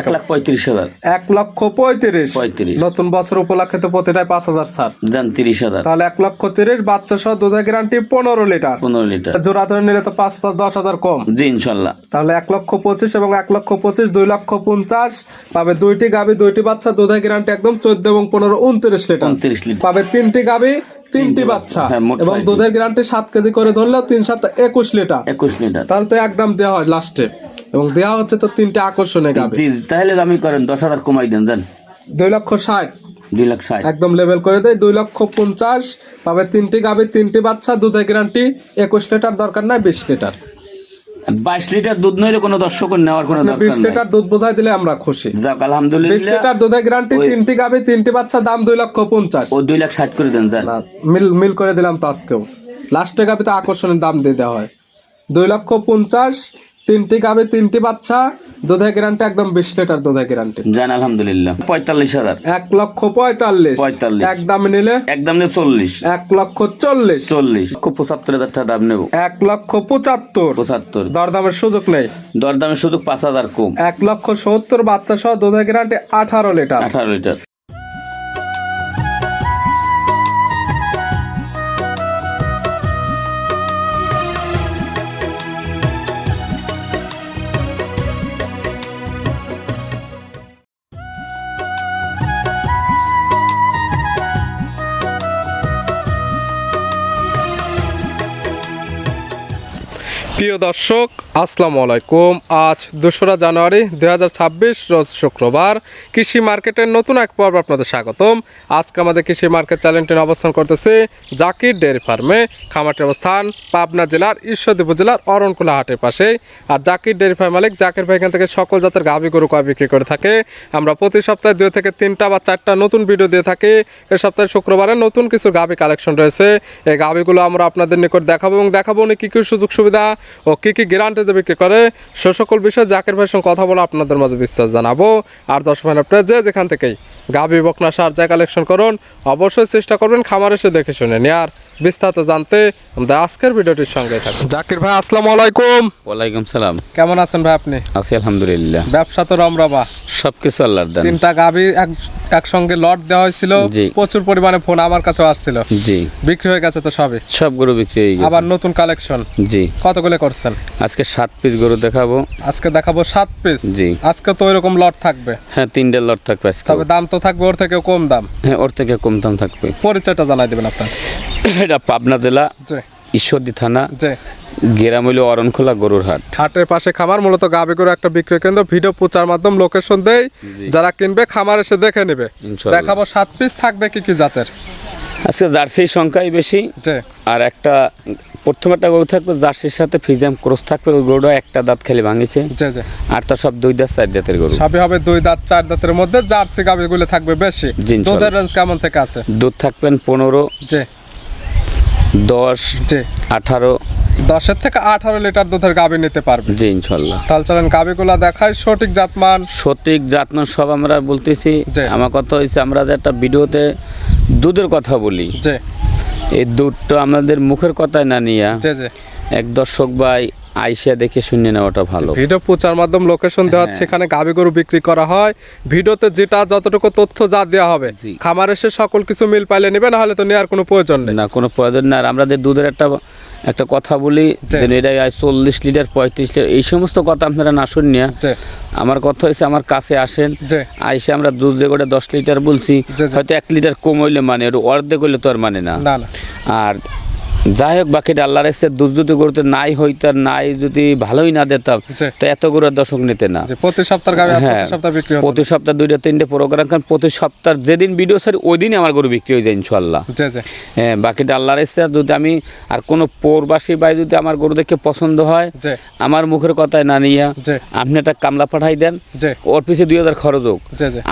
এক লাখ পঁয়ত্রিশ হাজার। এক লক্ষ পঁয়ত্রিশ? পঁয়ত্রিশ। নতুন বছর উপলক্ষে তো প্রতিটায় পাঁচ হাজার দেন তিরিশ হাজার। তাহলে এক লক্ষ তিরিশ বাচ্চা সহ দুধের গ্যারান্টি পনেরো লিটার। পনেরো লিটার। জোড়া ধরে নিলে তো পাঁচ পাঁচ দশ হাজার কম। জি ইনশাল্লাহ। তাহলে এক লক্ষ পঁচিশ এবং এক লক্ষ পঁচিশ দুই লক্ষ পঞ্চাশ পাবে দুইটি গাবি দুইটি বাচ্চা দুধের গ্যারান্টি একদম চোদ্দ এবং পনেরো উনত্রিশ লিটার। উনত্রিশ লিটার। পাবে তিনটি গাবি তিনটি বাচ্চা। হ্যাঁ, এবং দুধের গ্যারান্টি সাত কেজি করে ধরলে তিন সাত একুশ লিটার। একুশ লিটার। তাহলে তো একদম দেওয়া হয় লাস্টে। এবং দেওয়া হচ্ছে তো তিনটে আকর্ষণীয় গাবি। তাহলে দামি করেন দশ হাজার কমাই দেন দেন। দুই লক্ষ ষাট। দুই লাখ ষাট। একদম লেভেল করে দেয় দুই লক্ষ পঞ্চাশ। পাবে তিনটি গাবি তিনটি বাচ্চা দুধের গ্যারান্টি একুশ লিটার দরকার নাই বিশ লিটার। বাইশ লিটার দুধ নইলে কোনো দর্শক নেওয়ার কোনো বিশ দরকার নেই। লিটার দুধ বোঝাই দিলে আমরা খুশি। যাক বিশ আলহামদুলিল্লাহ লিটার দুধের গ্যারান্টি তিনটি গাবি তিনটি বাচ্চা দাম দুই লক্ষ পঞ্চাশ। ও দুই লাখ ষাট করে দেন দেন। মিল মিল করে দিলাম তো আজকেও। লাস্টে গাবে তো আকর্ষণের দাম দিয়ে দেওয়া হয়। দুই লক্ষ পঞ্চাশ তিনটি গাবি তিনটি বাচ্চা দুধের গ্যারান্টি একদম বিশ লিটার দুধের গ্যারান্টি। জান আলহামদুলিল্লাহ। পঁয়তাল্লিশ হাজার। এক লক্ষ পঁয়তাল্লিশ। পঁয়তাল্লিশ। এক দামে নিলে? একদম নেই চল্লিশ। এক লক্ষ চল্লিশ। চল্লিশ। খুব পঁচাত্তর হাজার টাকা দাম নেব। এক লক্ষ পঁচাত্তর। পঁচাত্তর। দরদামের সুযোগ নেই? দরদামে সুযোগ পাঁচ হাজার কম। এক লক্ষ সত্তর বাচ্চা সহ দুধের গ্যারান্টি আঠারো লিটার। আঠারো লিটার। প্রিয় দর্শক, আসসালামু আলাইকুম। আজ দোসরা জানুয়ারি দু হাজার ছাব্বিশ, রোজ শুক্রবার। কৃষি মার্কেটের নতুন এক পর্ব আপনাদের স্বাগতম। আজকে আমাদের কৃষি মার্কেট চ্যানেলটি অবস্থান করতেছে জাকির ডেয়ারি ফার্মে খামারটির অবস্থান পাবনা জেলার ঈশ্বরদী উপজেলার অরণকুলা হাটের পাশে। আর জাকির ডেয়ারি ফার্ম মালিক জাকির ভাই এখান থেকে সকল জাতের গাভী গরু কয় বিক্রি করে থাকে। আমরা প্রতি সপ্তাহে দুই থেকে তিনটা বা চারটা নতুন ভিডিও দিয়ে থাকি। এ সপ্তাহে শুক্রবারে নতুন কিছু গাভী কালেকশন রয়েছে। এই গাভীগুলো আমরা আপনাদের নিকট দেখাবো এবং দেখাবো উনি কী কী সুযোগ সুবিধা ও কী কী গ্যারান্টিতে বিক্রি করে? সে সকল বিষয়ে জাকির ভাইয়ের সঙ্গে কথা বলে আপনাদের মাঝে বিশ্বাস জানাব। আর দশ ভাই আপনারা যে যেখান থেকেই গাভী বকনা সার যা কালেকশন করুন অবশ্যই চেষ্টা করবেন খামার এসে দেখে শুনে নিয়ে আর বিস্তারিত জানতে আমাদের আজকের ভিডিওটির সঙ্গে থাকুন। জাকির ভাই আসসালামু আলাইকুম। ওয়ালাইকুম সালাম। কেমন আছেন ভাই আপনি? আছি আলহামদুলিল্লাহ। ব্যবসা তো রমরমা। সব কিছু আল্লাহর দান। তিনটা গাভী এক একসঙ্গে লট দেওয়া হয়েছিল। প্রচুর পরিমাণে ফোন আমার কাছে আসছিল। জি। বিক্রি হয়ে গেছে তো সবই। সব গরু বিক্রি হয়ে গেছে। আবার নতুন কালেকশন জি। কতগুলো করছেন? আজকে সাত পিস গরু দেখাবো। আজকে দেখাবো সাত পিস জি। আজকে তো ওইরকম লট থাকবে। হ্যাঁ তিনটে লট থাকবে আজকে। তবে দাম তো থাকবে ওর থেকে কম দাম। হ্যাঁ ওর থেকে কম দাম থাকবে। পরিচয়টা জানাই দেবেন আপনার। এটা পাবনা জেলা। জি। ঈশ্বরদী থানা গেরাম হইল অরণখোলা গরুর হাট হাটের পাশে খামার মূলত গাবি করে একটা বিক্রয় কেন্দ্র। ভিডিও প্রচার মাধ্যম লোকেশন দেয় যারা কিনবে খামার এসে দেখে নেবে। দেখাবো সাত পিস থাকবে কি কি জাতের। আজকে জার্সির সংখ্যাই বেশি। আর একটা প্রথম একটা গরু থাকবে জার্সির সাথে ফিজাম ক্রস থাকবে। ওই গরুটা একটা দাঁত খেলে ভাঙিছে। জি আর তার সব দুই দাঁত চার দাঁতের গরু। সবই হবে দুই দাঁত চার দাঁতের মধ্যে। জার্সি গাবি গুলো থাকবে বেশি। দুধের রেঞ্জ কেমন থেকে আছে? দুধ থাকবেন পনেরো। দশ আঠারো। দশের থেকে আঠারো লিটার দুধের গাবি নিতে পারবে। জি ইনশাল্লাহ। তাহলে চলেন গাবিগুলা দেখায় সঠিক জাতমান। সঠিক জাতমান সব আমরা বলতেছি। আমার কথা হয়েছে আমরা যে একটা ভিডিওতে দুধের কথা বলি। এই দুধটা আমাদের মুখের কথায় না নিয়ে এক দর্শক ভাই আইসা দেখে শুনে নেওয়াটা ভালো। ভিডিও প্রচার মাধ্যম লোকেশন দেওয়া হচ্ছে এখানে গাবি গরু বিক্রি করা হয়। ভিডিওতে যেটা যতটুকু তথ্য যা দেওয়া হবে। খামার এসে সকল কিছু মিল পাইলে নেবে না হলে তো নেওয়ার কোনো প্রয়োজন নেই। না কোনো প্রয়োজন না আর আমরা যে দুধের একটা একটা কথা বলি এটা চল্লিশ লিটার পঁয়ত্রিশ লিটার এই সমস্ত কথা আপনারা না শুনিয়া আমার কথা হয়েছে আমার কাছে আসেন। আইসে আমরা দুধ দিয়ে করে দশ লিটার বলছি। হয়তো এক লিটার কম হইলে মানে অর্ধেক হইলে তো আর মানে না। আর যাই হোক বাকিটা আল্লাহর এসে দুধ যদি করতে নাই হইতে নাই যদি ভালোই না দিতাম তো এত করে দর্শক নিতে না। প্রতি সপ্তাহ হ্যাঁ। প্রতি সপ্তাহ দুইটা তিনটে প্রোগ্রাম কারণ প্রতি সপ্তাহ যেদিন ভিডিও সারি ওই দিনই আমার গরু বিক্রি হয়ে যায় ইনশাল্লাহ হ্যাঁ বাকিটা আল্লাহর এসে যদি আমি আর কোনো পৌরবাসী ভাই যদি আমার গরু দেখে পছন্দ হয় আমার মুখের কথায় না নিয়া আপনি একটা কামলা পাঠাই দেন ওর পিছিয়ে দুই হাজার খরচ হোক।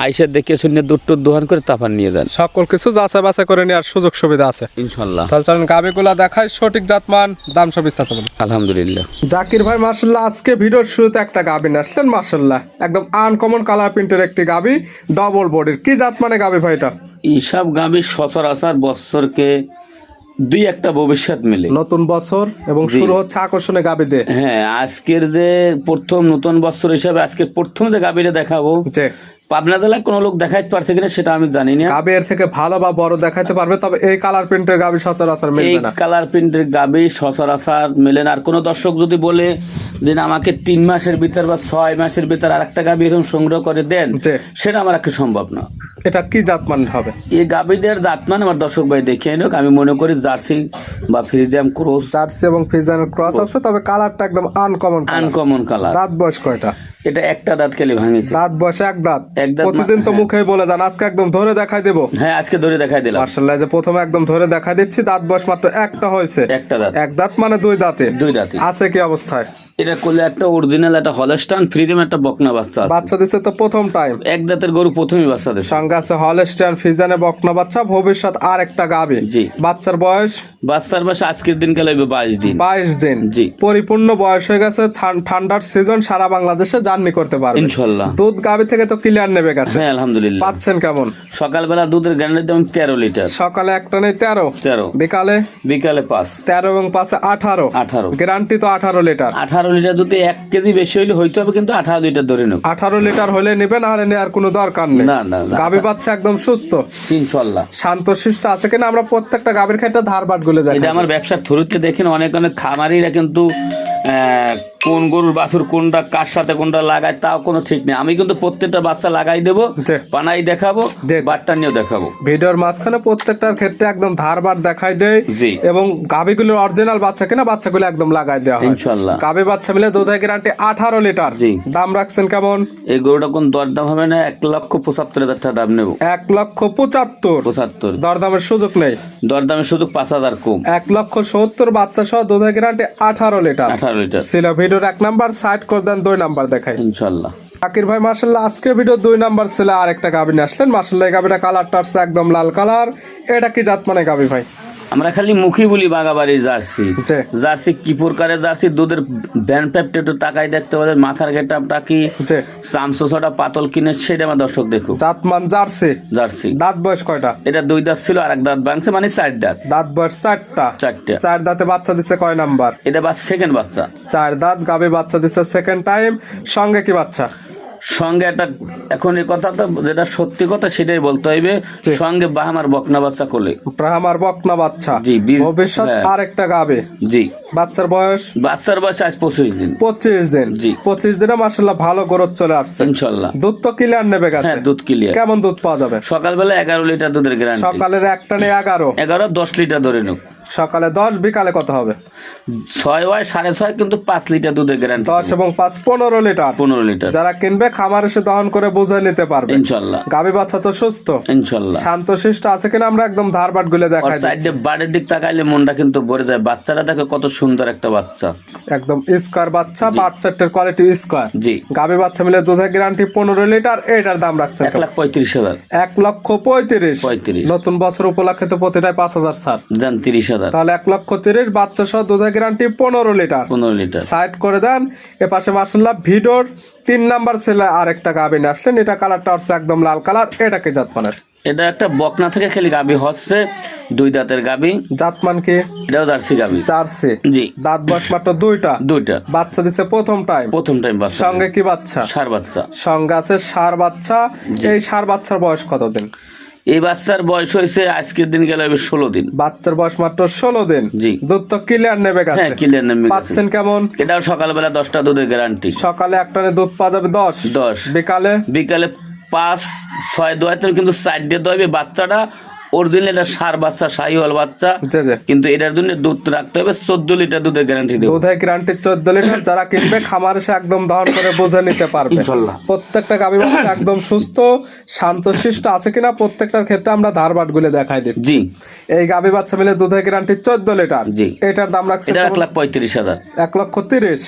আইসে দেখে শুনে দুধ দোহান করে তারপর নিয়ে যান। সকল কিছু যাচাই বাছাই করে নেওয়ার সুযোগ সুবিধা আছে। ইনশাল্লাহ তাহলে চলেন গাবিগুলা দেখায় সঠিক জাতমান দাম সব বিস্তারিত আলহামদুলিল্লাহ। জাকির ভাই মার্শাল্লাহ আজকে ভিডিওর শুরুতে একটা গাবি আসলেন মার্শাল্লাহ একদম আনকমন কালার প্রিন্টের একটি গাবি ডবল বডির কি জাত মানে গাবি ভাই এটা? এইসব গাভী সচরাচর বৎসরকে দুই একটা ভবিষ্যৎ মিলে। নতুন বছর এবং শুরু হচ্ছে আকর্ষণে গাবি দিয়ে হ্যাঁ আজকের যে প্রথম নতুন বছর হিসাবে আজকে প্রথম যে গাভীরে দেখাবো যে পাবনা জেলায় কোনো লোক দেখাইতে পারছে কিনা সেটা আমি জানি না গাবি এর থেকে ভালো বা বড় দেখাইতে পারবে তবে এই কালার প্রিন্টের গাবি সচরাচর এই মিলবে না কালার প্রিন্টের গাবি সচরাচর মেলে না। আর কোনো দর্শক যদি বলে যে না, আমাকে তিন মাসের ভিতর বা ছয় মাসের ভিতর আর একটা গাবি এরকম সংগ্রহ করে দেন সেটা আমার একটা সম্ভব না। এটা কি জাত মান হবে? এই গাবিদের জাতমান আমার দর্শক ভাই দেখিয়ে নিক আমি মনে করি জার্সি বা ফ্রিডিয়াম ক্রোস। জার্সি এবং ফিজানের ক্রস আছে তবে কালারটা একদম আনকমন আনকমন কালার দাঁত বয়স কয়টা? এটা একটা দাঁত খেলে ভাঙেছে। দাঁত বয়স এক দাঁত। এক দাঁত প্রতিদিন তো মুখে বলে যান আজকে একদম ধরে দেখাই দেবো। হ্যাঁ আজকে ধরে দেখাই দিলাম। মার্শাল্লাহ যে প্রথমে একদম ধরে দেখা দিচ্ছি দাঁত বয়স মাত্র একটা হয়েছে। একটা দাঁত। এক দাঁত মানে দুই দাঁতে। দুই দাঁতে। আছে কি অবস্থায়? এটা করলে একটা অরিজিনাল একটা হলস্টান ফ্রিডিয়াম একটা বকনা বাচ্চা বাচ্চা দিচ্ছে তো প্রথম টাইম এক দাঁতের গরু প্রথমই বাচ্চা দিচ্ছে সঙ্গে আছে হলস্টিয়ান ফিজানে বকনা বাচ্চা ভবিষ্যৎ আর একটা গাবে। জি। বাচ্চার বয়স? বাচ্চার বয়স আজকের দিন গেলে বাইশ দিন। বাইশ দিন। জি। পরিপূর্ণ বয়স হয়ে গেছে ঠান্ডার সিজন সারা বাংলাদেশে জার্নি করতে পারবে। ইনশাল্লাহ। দুধ গাবি থেকে তো ক্লিয়ার নেবে গেছে। হ্যাঁ আলহামদুলিল্লাহ। পাচ্ছেন কেমন? সকালবেলা দুধের গ্যারান্টি দাম তেরো লিটার। সকালে একটা নেই তেরো। তেরো। বিকালে? বিকালে পাঁচ। তেরো এবং পাঁচে আঠারো। আঠারো। গ্যারান্টি তো আঠারো লিটার। আঠারো লিটার যদি এক কেজি বেশি হইলে হইতে হবে কিন্তু আঠারো লিটার ধরে নেব। আঠারো লিটার হলে নেবে না হলে নেওয়ার কোনো দরকার নেই। না না না। গাভী বাচ্চা একদম সুস্থ। ইনশাল্লাহ শান্ত সুস্থ আছে কিনা আমরা প্রত্যেকটা গাভীর ক্ষেত্রে ধার বাটগুলো এটা দেখি আমার ব্যবসার থ্রুতে দেখেন অনেক অনেক খামারিরা কিন্তু আহ, কোন গরুর বাছুর কোনটা কার সাথে কোনটা লাগায় তাও কোনো ঠিক নেই। আমি কিন্তু প্রত্যেকটা বাচ্চা লাগাই দেবো। পানাই দেখাবো। বাট্টা নিয়েও দেখাবো। ভিডিওর মাঝখানে প্রত্যেকটার ক্ষেত্রে একদম ধার বাট দেখাই দেয়। এবং গাভীগুলোর অরিজিনাল বাচ্চা কিনা বাচ্চাগুলো একদম লাগাই দেওয়া ইনশাল্লাহ। গাভী বাচ্চা মিলে দুধের গ্যারান্টি আঠারো লিটার। জি। দাম রাখছেন কেমন? এই গরুটা কোন দরদাম হবে না এক লক্ষ পঁচাত্তর হাজার টাকা দাম নেব। এক লক্ষ পঁচাত্তর। পঁচাত্তর। দরদামের সুযোগ নেই। দরদামের সুযোগ পাঁচ হাজার কম। এক লক্ষ সত্তর বাচ্চা সহ দুধের গ্যারান্টি আঠারো লিটার। আঠারো লিটার। ছিল ভিডিওর এক নাম্বার সাইড করে দেন দুই নাম্বার দেখাই। ইনশাল্লাহ। আকির ভাই মার্শাল্লাহ আজকে ভিডিও দুই নাম্বার ছেলে আর একটা গাভী নিয়ে আসলেন। মার্শাল্লাহ গাভীটা কালারটা আসছে একদম লাল কালার এটা কি জাত মানে গাভী ভাই? আমরা খালি মুখী বলি বাগাবাড়ির জার্সি। জার্সি কি প্রকারের জার্সি? দুধের ব্যান প্যাপটা একটু তাকাই দেখতে পাবে মাথার গেটআপটা কি? যে চামচোছাটা পাতল কিনে সেটা আমার দর্শক দেখুক। জাতমান জার্সি। জার্সি। দাঁত বয়স কয়টা? এটা দুই দাঁত ছিল আর এক দাঁত ভাঙছে মানে চার দাঁত। দাঁত বয়স চারটা। চারটা। চার দাঁতে বাচ্চা দিচ্ছে কয় নাম্বার? এটা বাস সেকেন্ড বাচ্চা। চার দাঁত গাবে বাচ্চা দিচ্ছে সেকেন্ড টাইম সঙ্গে কি বাচ্চা? সঙ্গে একটা এখন এই কথাটা যেটা সত্যি কথা সেটাই বলতে হইবে সঙ্গে বাহামার বকনা বাচ্চা কোলে ব্রাহ্মার বকনা বাচ্চা। জি, ভবিষ্যৎ হ্যাঁ। আরেকটা গাবে। জি। বাচ্চার বয়স? বাচ্চার বয়স আজ পঁচিশ দিন। পঁচিশ দিন। জি। পঁচিশ দিনে মার্শাল্লাহ ভালো গ্রোথ চলে আসছে। ইনশাল্লাহ দুধ তো ক্লিয়ার নেবে গেছে। হ্যাঁ দুধ ক্লিয়ার কেমন দুধ পাওয়া যাবে? সকালবেলা এগারো লিটার দুধের গ্যারান্টি সকালের একটা নেই এগারো। এগারো দশ লিটার ধরে নেব। সকালে দশ বিকালে কত হবে? ছয় হয় সাড়ে ছয় কিন্তু পাঁচ লিটার দুধের গ্যারান্টি দশ এবং পাঁচ পনেরো লিটার। পনেরো লিটার। যারা কিনবে খামার এসে দহন করে বুঝে নিতে পারবে। ইনশাল্লাহ। গাভী বাচ্চা তো সুস্থ। ইনশাল্লাহ। শান্ত শিষ্ট আছে কিনা আমরা একদম ধার বাট গুলে দেখাই। সাইডে বাড়ির দিক তাকাইলে মনটা কিন্তু ভরে যায়। বাচ্চাটা দেখে কত সুন্দর একটা বাচ্চা। একদম স্কোয়ার বাচ্চা বাচ্চাটার কোয়ালিটি স্কোয়ার। জি। গাভী বাচ্চা মিলে দুধের গ্যারান্টি পনেরো লিটার এটার দাম রাখছে এক লাখ পঁয়ত্রিশ হাজার। এক লক্ষ পঁয়ত্রিশ। পঁয়ত্রিশ। নতুন বছর উপলক্ষে তো প্রতিটায় পাঁচ হাজার ছাড়। দেন তিরিশ হাজার। তাহলে এক লক্ষ তিরিশ বাচ্চা সহ দুধের গ্যারান্টি পনেরো লিটার। পনেরো লিটার। সাইড করে দেন এ পাশে মার্শাল্লাহ ভিডোর তিন নাম্বার ছেলে আরেকটা আসলেন। এটা কালারটা হচ্ছে একদম লাল কালার এটাকে জাতমানের। এটা একটা বকনা থেকে খেলি গাবি হচ্ছে দুই দাঁতের গাবি। জাতমান কি? এটাও জার্সি গাবি। চারছে জি। দাঁত বয়স মাত্র দুইটা। দুইটা। বাচ্চা দিছে প্রথম টাইম। প্রথম টাইম বাচ্চা সঙ্গে কি বাচ্চা? সার বাচ্চা। সঙ্গে আছে সার বাচ্চা। এই সার বাচ্চার বয়স কতদিন? এই বাচ্চার বয়স হয়েছে আজকের দিন গেলে হবে ষোলো দিন। বাচ্চার বয়স মাত্র ষোলো দিন। জি। দুধ তো ক্লিয়ার নেবে হ্যাঁ ক্লিয়ার নেবে পাচ্ছেন কেমন? এটাও সকালবেলা দশটা দুধের গ্যারান্টি সকালে একটা দুধ পাওয়া যাবে দশ। দশ। বিকালে? বিকালে পাঁচ ছয় দোয়াতে কিন্তু চার দিয়ে দোয়াবে বাচ্চাটা। অরিজিনাল এটা সার বাচ্চা শাহিওয়াল বাচ্চা। কিন্তু এটার জন্য দুধ রাখতে হবে চোদ্দ লিটার দুধের গ্যারান্টি দেবো। দুধের গ্যারান্টি চোদ্দ লিটার যারা কিনবে খামার এসে একদম দহন করে বুঝে নিতে পারবে। প্রত্যেকটা গাভী বাচ্চা একদম সুস্থ শান্ত শান্তশিষ্ট আছে কিনা প্রত্যেকটার ক্ষেত্রে আমরা ধার বাট গুলে দেখাই দিই জি। এই গাভী বাচ্চা মিলে দুধের গ্যারান্টি চোদ্দ লিটার। জি। এটার দাম রাখছে এক লাখ পঁয়ত্রিশ হাজার। এক লক্ষ তিরিশ।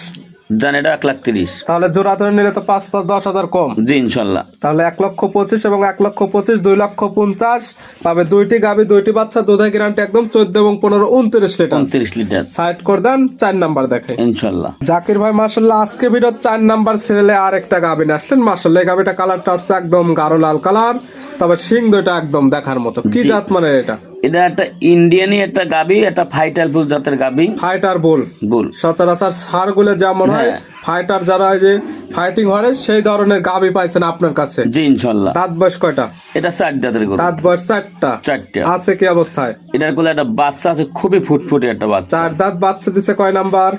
জান এটা এক লাখ তিরিশ। তাহলে জোড়া ধরে নিলে তো পাঁচ পাঁচ দশ হাজার কম। জি ইনশাল্লাহ। তাহলে এক লক্ষ পঁচিশ এবং এক লক্ষ পঁচিশ দুই লক্ষ পঞ্চাশ। পাবে দুইটি গাভী দুইটি বাচ্চা দুধের গ্যারান্টি একদম চোদ্দ এবং পনেরো উনত্রিশ লিটার। উনত্রিশ লিটার। সাইড করে দেন চার নাম্বার দেখে। ইনশাল্লাহ। জাকির ভাই মার্শাল্লাহ আজকে ভিডিও চার নাম্বার সিরিয়ালে আর একটা গাভিন আসলেন। মার্শাল্লাহ গাভিটা কালারটা হচ্ছে একদম গাঢ় লাল কালার তবে সিং দুইটা একদম দেখার মতো। কি জাত মানে এটা? এটা একটা ইন্ডিয়ানই একটা গাবি একটা ফাইটার বুল জাতের গাবি। ফাইটার বুল বুল সচরাচর সারগুলো যেমন হয় হ্যাঁ। ফাইটার যারা হয় যে ফাইটিং হয় সেই ধরনের গাবি পাইছেন আপনার কাছে। জি ইনশাল্লাহ। দাঁত বয়স কয়টা? এটা চার জাতের গরু। দাঁত বয়স চারটা। চারটা। আছে কি অবস্থায়? এটার কোলে একটা বাচ্চা আছে খুবই ফুটফুটে একটা বাচ্চা। চার দাঁত বাচ্চা দিছে কয় নাম্বার?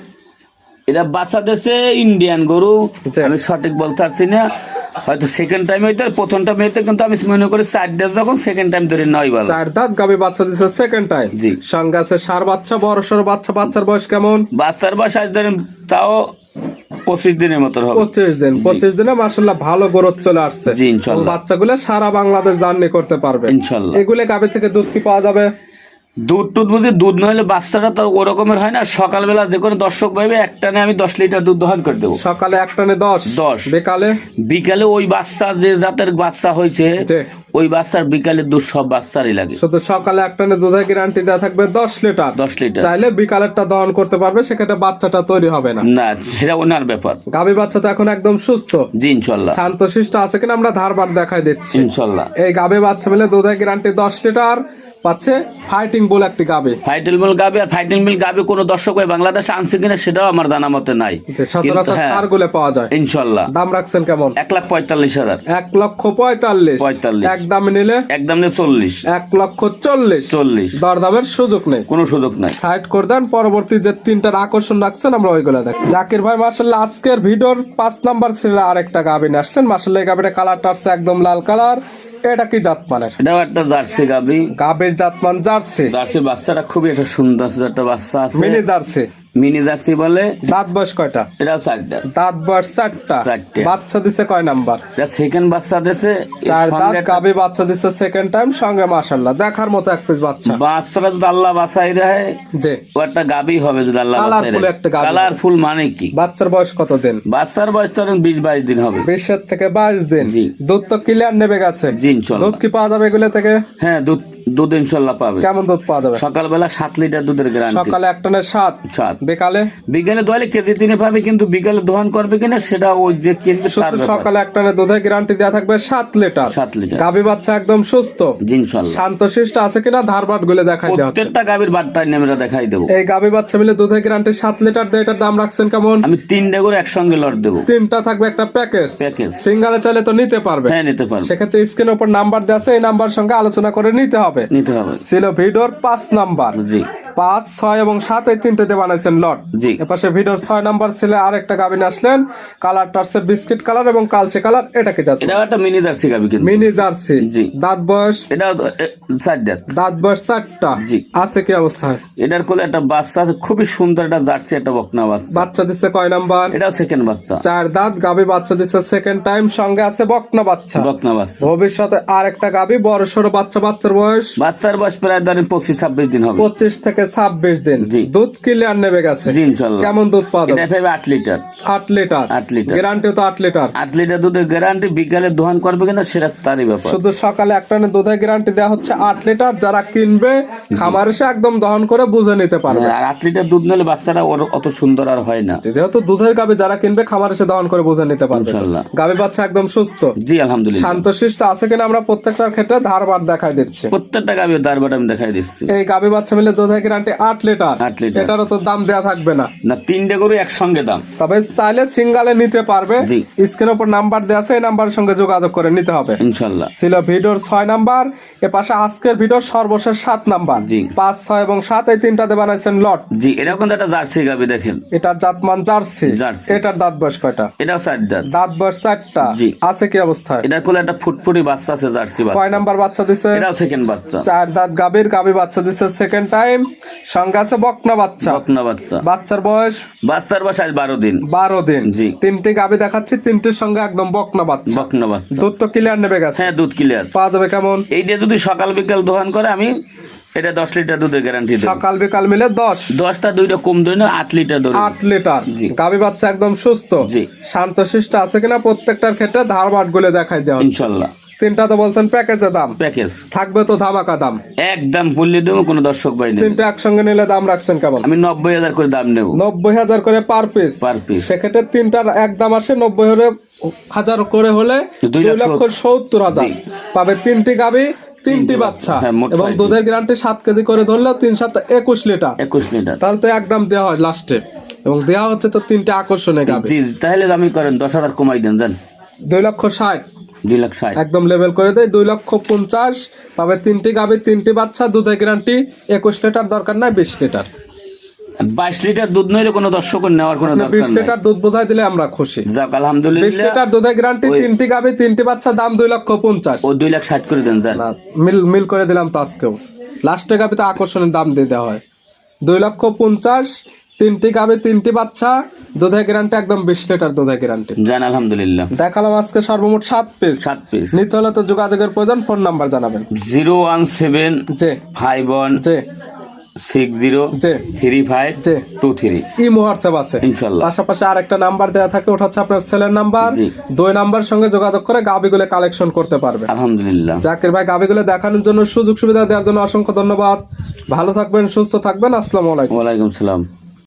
এটা বাচ্চা দেশে ইন্ডিয়ান গরু। আমি সঠিক বলতে পারছি না। হয়তো সেকেন্ড টাইম হইতে প্রথম টাইম হইতে কিন্তু আমি মনে করি চার ডেজ যখন সেকেন্ড টাইম ধরে নয় বলা চার দাঁত গাবি বাচ্চা দিছে সেকেন্ড টাইম জি। সঙ্গে আছে সার বাচ্চা বড় সড় বাচ্চা বাচ্চার বয়স কেমন? বাচ্চার বয়স আজ ধরেন তাও পঁচিশ দিনের মতো হবে। পঁচিশ দিন পঁচিশ দিনে মাসাল্লাহ ভালো গ্রোথ চলে আসছে। জি, ইনশাল্লাহ। বাচ্চাগুলো সারা বাংলাদেশ জার্নি করতে পারবে। ইনশাল্লাহ এগুলো গাবি থেকে দুধ কি পাওয়া যাবে? দুধ টুধ বুঝি দুধ না হলে বাচ্চাটা তো ওরকমের হয় না। সকালবেলা যে কোনো দর্শক ভাইবে একটানে আমি দশ লিটার দুধ দহন করে দেবো। সকালে একটানে দশ? দশ। বিকালে? বিকালে ওই বাচ্চা যে জাতের বাচ্চা হয়েছে ওই বাচ্চার বিকালে দুধ সব বাচ্চারই লাগে। শুধু সকালে একটানে দুধের গ্যারান্টি দেওয়া থাকবে দশ লিটার। দশ লিটার। চাইলে বিকালেরটা দহন করতে পারবে সেক্ষেত্রে বাচ্চাটা তৈরি হবে না। না সেটা ওনার ব্যাপার। গাবি বাচ্চা তো এখন একদম সুস্থ। জি ইনশাল্লাহ। শান্তশিষ্ট আছে কিনা আমরা ধারবার দেখাই দিচ্ছি। ইনশাল্লাহ। এই গাবে বাচ্চা মিলে দুধের গ্যারান্টি দশ লিটার পাচ্ছে ফাইটিং বলে একটি গাবে। ফাইটেল মিল গাবে আর ফাইটেল মিল গাবে কোনো দর্শক ভাই বাংলাদেশে আনছে কিনা সেটাও আমার জানা মতে নাই। সচরাচর হ্যাঁ। সারগুলো পাওয়া যায়। ইনশাল্লাহ। দাম রাখছেন কেমন? এক লাখ পঁয়তাল্লিশ হাজার। এক লক্ষ পঁয়তাল্লিশ। পঁয়তাল্লিশ। এক দামে নিলে? একদম নেই চল্লিশ। এক লক্ষ চল্লিশ। চল্লিশ। দরদামের সুযোগ নেই। কোনো সুযোগ নাই। সাইড করে দেন পরবর্তী যে তিনটার আকর্ষণ রাখছেন আমরা ওইগুলো দেখ জাকির ভাই মার্শাল্লাহ আজকের ভিডিওর পাঁচ নাম্বার ছিল আরেকটা গাবিন আসলেন। মার্শাল্লাহ গাবিটা কালারটা আসছে একদম লাল কালার এটা কি জাতমানের এটাও একটা জার্সি গাবি গাবির জাতমান জার্সি। জার্সি বাচ্চাটা খুবই একটা সুন্দর একটা বাচ্চা আছে। Mini jersey. মিনি জার্সি বলে? দাঁত বয়স কয়টা? এটাও চারটা। দাঁত বয়স চারটা। বাচ্চা দিছে কয় নাম্বার? এটা সেকেন্ড বাচ্চা দিয়েছে চার দাঁত গাবি বাচ্চা দিছে সেকেন্ড টাইম সঙ্গে দেখার মতো এক পিস বাচ্চা। বাচ্চাটা যদি আল্লাহ দেয় যে ও একটা গাবি হবে যদি আল্লাহ Colourful একটা গাভী। কালারফুল মানে কি? বাচ্চার বয়স কত দিন? বাচ্চার বয়স তো এখন বিশ বাইশ দিন হবে। বিশের থেকে বাইশ দিন। জি। দুধ তো ক্লিয়ার নেবে গেছে। জি ইনশাল্লাহ দুধ কি পাওয়া যাবে এগুলো থেকে? হ্যাঁ দুধ দুধ ইনশাল্লাহ পাবে। কেমন দুধ পাওয়া যাবে? সকালবেলা সাত লিটার দুধের গ্যারান্টি সকালে একটানে সাত সাত। বিকালে? বিকালে দোয়ালে কেজি তিনে পাবে কিন্তু বিকালে দোহান করবে কিনা সেটা ওই যে ব্যাপার। সকালে একটানে দুধের গ্যারান্টি দেওয়া থাকবে সাত লিটার। সাত লিটার। গাভী বাচ্চা একদম সুস্থ। ইনশাল্লাহ শান্তশিষ্ট আছে কিনা ধারবাটগুলো দেখাই দেওয়া প্রত্যেকটা গাভীর বার্তায় নেমে দেখাই দেবো। এই গাভী বাচ্চা মিলে দুধের গ্যারান্টি সাত লিটার দিয়ে এটার দাম রাখছেন কেমন? আমি তিনটে করে একসঙ্গে লট দেবো। তিনটা থাকবে একটা প্যাকেজ। প্যাকেজ। সিঙ্গালে চাইলে তো নিতে পারবে। হ্যাঁ নিতে পারবে। সেক্ষেত্রে স্ক্রিনের উপর নাম্বার দেওয়া আছে এই নাম্বার সঙ্গে আলোচনা করে নিতে হবে। নিতে হবে। ছিল ভিডিওর পাঁচ নাম্বার। জি। পাঁচ ছয় এবং সাত এই তিনটেতে বানাইছেন লট। জি। এপাশে ভিডিওর ছয় নাম্বার ছিল আরেকটা গাবিন আসলেন। কালারটা আসছে বিস্কিট কালার এবং কালচে কালার এটাকে যাচ্ছে এটাও একটা মিনি জার্সি গাভী কিন্তু। Mini Jersey. জি। দাঁত বয়স? এটাও তো, চার দাঁত দাঁত বয়স চারটা। জি। আছে কি অবস্থায় এটার কোলে একটা বাচ্চা আছে খুবই সুন্দর একটা জার্সি একটা বকনা বাচ্চা। বাচ্চা দিচ্ছে কয় নাম্বার? এটা সেকেন্ড বাচ্চা। চার দাঁত গাবি বাচ্চা দিচ্ছে সেকেন্ড টাইম সঙ্গে আছে বকনা বাচ্চা। বকনা বাচ্চা। ভবিষ্যতে আর একটা গাবি বড় সড়ো বাচ্চা বাচ্চার বয়স? বাচ্চার বয়স প্রায় ধরেন পঁচিশ ছাব্বিশ দিন হবে। পঁচিশ থেকে ছাব্বিশ দিন। দুধ ক্লিয়ার নেবে গেছে। কেমন দুধ পাওয়া যাবে? আট লিটার। আট লিটার। আট লিটার। গ্যারান্টিও তো আট লিটার। আট লিটার দুধের গ্যারান্টি বিকালে দোহান করবে কিনা সেটা তারই ব্যাপার। শুধু সকালে একটা দুধের গ্যারান্টি দেওয়া হচ্ছে আট লিটার। যারা কিনবে খামার এসে একদম দহন করে বুঝে নিতে পারবে। আর আট লিটার দুধ নিলে বাচ্চাটা ওর- অত সুন্দর আর হয় না। যেহেতু দুধের গাবি যারা কিনবে খামার এসে দহন করে বুঝে নিতে পারবে। গাবি বাচ্চা একদম সুস্থ। জি আলহামদুলিল্লাহ। শান্তশিষ্ট আছে কিনা আমরা প্রত্যেকটার ক্ষেত্রে ধারবার দেখাই দিচ্ছি। প্রত্যেকটা গাভী দারবাট আমি দেখাই দিচ্ছি। এই গাবি বাচ্চা মিলে দুধের গ্যারান্টি আট লিটার। আট লিটার। এটারও তো দাম দেওয়া থাকবে না। না তিনটে গরু একসঙ্গে দাম। তবে চাইলে সিঙ্গালে নিতে পারবে। জি। স্ক্রিনের উপর নাম্বার দেওয়া আছে এই নাম্বারের সঙ্গে যোগাযোগ করে নিতে হবে। ইনশাল্লাহ। ছিল ভিডিওর ছয় নাম্বার। এ পাশে আজকের ভিডিওর সর্বশেষ সাত নাম্বার। জি। পাঁচ ছয় এবং সাত এই তিনটাতে বানাইছেন লট। জি এটাও কিন্তু একটা জার্সি গাভী দেখেন। এটার জাতমান জার্সি। জার্সি। এটার দাঁত বয়স কয়টা? এটাও চার দাঁত। দাঁত বয়স চারটা। জি। আছে কি অবস্থায়? এটার কোলে একটা ফুটফুটি বাচ্চা আছে জার্সি বাচ্চা। কয় নাম্বার বাচ্চা দিছে? এটাও সেকেন্ড বাচ্চা। চার দাঁত গাবির গাবি বাচ্চা দিছে সেকেন্ড টাইম সঙ্গে আছে বকনা বাচ্চা। বকনা বাচ্চা। বাচ্চার বয়স বাচ্চার বয়স আজ বারো দিন। বারো দিন। জি। তিনটি গাবি দেখাচ্ছি তিনটির সঙ্গে একদম বকনা বাচ্চা। বকনা বাচ্চা। দুধ তো ক্লিয়ার নেবে গেছে। হ্যাঁ দুধ ক্লিয়ার পাওয়া যাবে কেমন? এইটা যদি সকাল বিকাল দোহান করে আমি এটা দশ লিটার দুধের গ্যারান্টি সকাল বিকাল মিলে দশ। দশটা দুইটা কম দই না আট লিটার দুধ আট লিটার। জি। গাবি বাচ্চা একদম সুস্থ। জি। শান্তশিষ্ট আছে কিনা প্রত্যেকটার ক্ষেত্রে ধারবাটগুলো দেখাই দেওয়া। ইনশাল্লাহ। তিনটা তো বলছেন প্যাকেজে দাম। প্যাকেজ। থাকবে তো ধামাকা দাম। একদম বললে দেবো কোনো দর্শক ভাই তিনটা একসঙ্গে নিলে দাম রাখছেন কেমন? আমি নব্বই হাজার করে দাম নেব। নব্বই হাজার করে পার পিস। Per piece. সেক্ষেত্রে তিনটার এক দাম আসে নব্বই হাজার করে হলে দুই লক্ষ সত্তর। হাজার। পাবে তিনটি গাবি তিনটি বাচ্চা। হ্যাঁ, এবং দুধের গ্যারান্টি সাত কেজি করে ধরলেও তিন সাত একুশ লিটার। একুশ লিটার। তাহলে তো একদম দেওয়া হয় লাস্টে এবং দেওয়া হচ্ছে তো তিনটে আকর্ষণীয় গাবে। তাহলে দামি করেন দশ হাজার কমাই দেন দেন। দুই লক্ষ ষাট। দুই লাখ ষাট। একদম লেভেল করে দেয় দুই লক্ষ পঞ্চাশ পাবে তিনটি গাবে তিনটি বাচ্চা দুধের গ্যারান্টি একুশ লিটার দরকার নাই বিশ লিটার। বাইশ লিটার দুধ নইলে কোনো দর্শক নেওয়ার কোনো বিশ দরকার নেই। লিটার দুধ বোঝাই দিলে আমরা খুশি। যাক বিশ লিটার দুধের গ্যারান্টি তিনটি গাবে তিনটি বাচ্চা দাম দুই লক্ষ পঞ্চাশ। ও দুই লাখ ষাট করে দেন দেন মিল মিল করে দিলাম তো আজকেও। লাস্টে গাবিতে আকর্ষণের দাম দিয়ে দেওয়া হয়। দুই লক্ষ পঞ্চাশ তিনটি গাবে তিনটি বাচ্চা দুধের গ্যারান্টি একদম বিশ লিটার দুধের গ্যারান্টি জান আলহামদুলিল্লাহ। দেখালাম আজকে সর্বমোট সাত পিস সাত পিস নিতে হলে তো যোগাযোগের প্রয়োজন ফোন নাম্বার জানাবেন। জিরো ওয়ান সেভেন যে ফাইভ ওয়ান যে six zero three five two three. Imo WhatsApp আছে। ইনশাল্লাহ। পাশাপাশি আরেকটা নাম্বার দেওয়া থাকে ওটা হচ্ছে আপনার ছেলের নাম্বার। জি। দুই নাম্বার সঙ্গে যোগাযোগ করে গাবিগুলো কালেকশন করতে পারবে আলহামদুলিল্লাহ। জাকির ভাই গাবিগুলো দেখানোর জন্য সুযোগ সুবিধা দেওয়ার জন্য অসংখ্য ধন্যবাদ। ভালো থাকবেন সুস্থ থাকবেন। আসসালামু আলাইকুম। ওয়ালাইকুম সালাম।